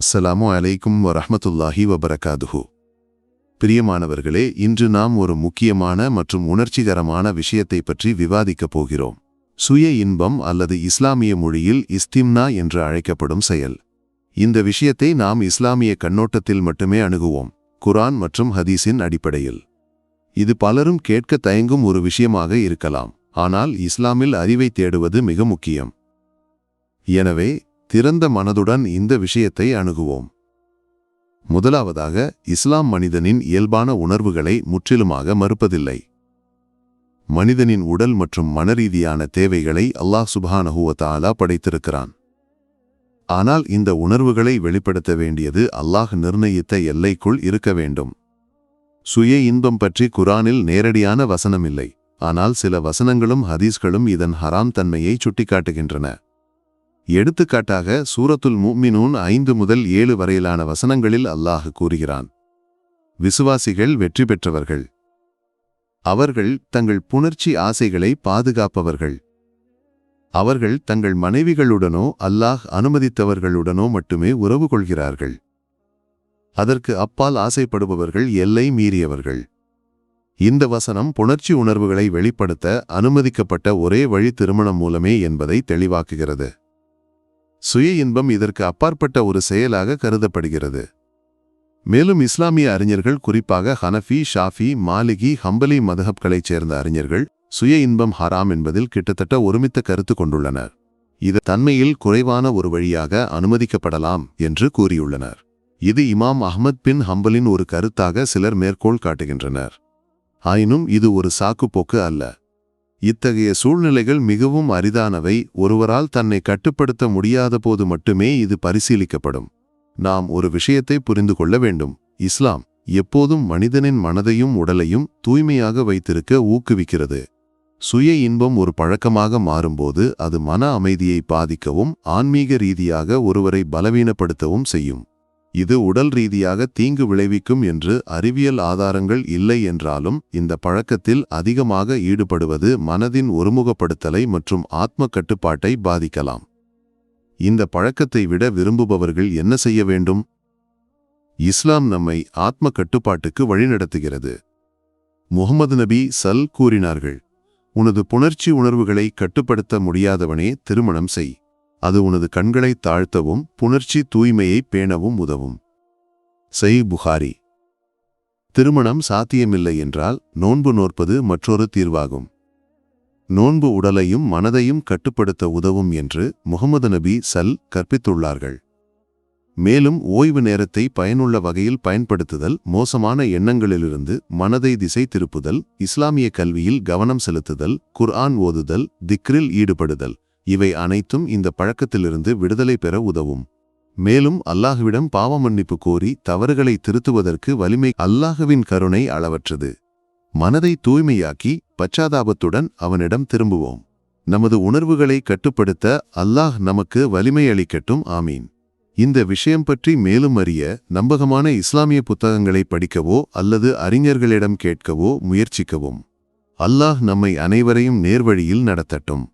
அஸ்ஸலாமு அலைக்கும் வரஹ்மத்துல்லாஹி வபரகாதுஹு. பிரியமானவர்களே இன்று நாம் ஒரு முக்கியமான மற்றும் உணர்ச்சிகரமான விஷயத்தை பற்றி விவாதிக்கப் போகிறோம். சுய இன்பம் அல்லது இஸ்லாமிய மொழியில் இஸ்திம்னா என்று அழைக்கப்படும் செயல். இந்த விஷயத்தை நாம் இஸ்லாமிய கண்ணோட்டத்தில் மட்டுமே அணுகுவோம் குரான் மற்றும் ஹதீஸின் அடிப்படையில். இது பலரும் கேட்க தயங்கும் ஒரு விஷயமாக இருக்கலாம் ஆனால் இஸ்லாமில் அறிவை தேடுவது மிக முக்கியம். எனவே திறந்த மனதுடன் இந்த விஷயத்தை அணுகுவோம். முதலாவதாக இஸ்லாம் மனிதனின் இயல்பான உணர்வுகளை முற்றிலுமாக மறுப்பதில்லை. மனிதனின் உடல் மற்றும் மனரீதியான தேவைகளை அல்லாஹ் சுப்ஹானஹு படைத்திருக்கிறான். ஆனால் இந்த உணர்வுகளை வெளிப்படுத்த வேண்டியது அல்லாஹ் நிர்ணயித்த எல்லைக்குள் இருக்க வேண்டும். சுய இன்பம் பற்றி குரானில் நேரடியான வசனமில்லை. ஆனால் சில வசனங்களும் ஹதீஸ்களும் இதன் ஹராம் தன்மையை சுட்டிக்காட்டுகின்றன. எடுத்துக்காட்டாக சூரத்துல் முஃமினூன் ஐந்து முதல் ஏழு வரையிலான வசனங்களில் அல்லாஹ் கூறுகிறான். விசுவாசிகள் வெற்றி பெற்றவர்கள். அவர்கள் தங்கள் புணர்ச்சி ஆசைகளை பாதுகாப்பவர்கள். அவர்கள் தங்கள் மனைவிகளுடனோ அல்லாஹ் அனுமதித்தவர்களுடனோ மட்டுமே உறவு கொள்கிறார்கள். அதற்கு அப்பால் ஆசைப்படுபவர்கள் எல்லை மீறியவர்கள். இந்த வசனம் புணர்ச்சி உணர்வுகளை வெளிப்படுத்த அனுமதிக்கப்பட்ட ஒரே வழி திருமணம் மூலமே என்பதை தெளிவாக்குகிறது. சுய இன்பம் இதற்கு அப்பாற்பட்ட ஒரு செயலாக கருதப்படுகிறது. மேலும் இஸ்லாமிய அறிஞர்கள் குறிப்பாக ஹனஃபி ஷாஃபி மாலிகி ஹம்பலி மதஹப்களைச் சேர்ந்த அறிஞர்கள் சுய இன்பம் ஹராம் என்பதில் கிட்டத்தட்ட ஒருமித்த கருத்து கொண்டுள்ளனர். இது தன்மையில் குறைவான ஒரு வழியாக அனுமதிக்கப்படலாம் என்று கூறியுள்ளனர். இது இமாம் அஹ்மத் பின் ஹம்பலின் ஒரு கருத்தாக சிலர் மேற்கோள் காட்டுகின்றனர். ஆயினும் இது ஒரு சாக்குப்போக்கு அல்ல. இத்தகைய சூழ்நிலைகள் மிகவும் அரிதானவை ஒருவரால் தன்னை கட்டுப்படுத்த முடியாத போது மட்டுமே இது பரிசீலிக்கப்படும். நாம் ஒரு விஷயத்தை புரிந்து கொள்ள வேண்டும். இஸ்லாம் எப்போதும் மனிதனின் மனதையும் உடலையும் தூய்மையாக வைத்திருக்க ஊக்குவிக்கிறது. சுய இன்பம் ஒரு பழக்கமாக மாறும்போது அது மன அமைதியை பாதிக்கவும் ஆன்மீக ரீதியாக ஒருவரை பலவீனப்படுத்தவும் செய்யும். இது உடல் ரீதியாக தீங்கு விளைவிக்கும் என்று அறிவியல் ஆதாரங்கள் இல்லை என்றாலும் இந்த பழக்கத்தில் அதிகமாக ஈடுபடுவது மனதின் ஒருமுகப்படுத்தலை மற்றும் ஆத்ம கட்டுப்பாட்டை பாதிக்கலாம். இந்த பழக்கத்தை விட விரும்புபவர்கள் என்ன செய்ய வேண்டும்? இஸ்லாம் நம்மை ஆத்ம கட்டுப்பாட்டுக்கு வழிநடத்துகிறது. முகமது நபி சல் கூறினார்கள் உனது புணர்ச்சி உணர்வுகளை கட்டுப்படுத்த முடியாதவனே திருமணம் செய். அது உனது கண்களை தாழ்த்தவும் புணர்ச்சி தூய்மையை பேணவும் உதவும். செய் புகாரி. திருமணம் சாத்தியமில்லை என்றால் நோன்பு நோற்பது மற்றொரு தீர்வாகும். நோன்பு உடலையும் மனதையும் கட்டுப்படுத்த உதவும் என்று முகமது நபி சல் கற்பித்துள்ளார்கள். மேலும் ஓய்வு நேரத்தை பயனுள்ள வகையில் பயன்படுத்துதல் மோசமான எண்ணங்களிலிருந்து மனதை திசை திருப்புதல் இஸ்லாமிய கல்வியில் கவனம் செலுத்துதல் குர்ஆன் ஓதுதல் திக்ரில் ஈடுபடுதல் இவை அனைத்தும் இந்த பழக்கத்திலிருந்து விடுதலை பெற உதவும். மேலும் அல்லாஹுவிடம் பாவ மன்னிப்பு கோரி தவறுகளை திருத்துவதற்கு வலிமை அல்லாஹுவின் கருணை அளவற்றது. மனதை தூய்மையாக்கி பச்சாதாபத்துடன் அவனிடம் திரும்புவோம். நமது உணர்வுகளை கட்டுப்படுத்த அல்லாஹ் நமக்கு வலிமை அளிக்கட்டும் ஆமீன். இந்த விஷயம் பற்றி மேலும் அறிய நம்பகமான இஸ்லாமிய புத்தகங்களை படிக்கவோ அல்லது அறிஞர்களிடம் கேட்கவோ முயற்சிக்கவும். அல்லாஹ் நம்மை அனைவரையும் நேர்வழியில் நடத்தட்டும்.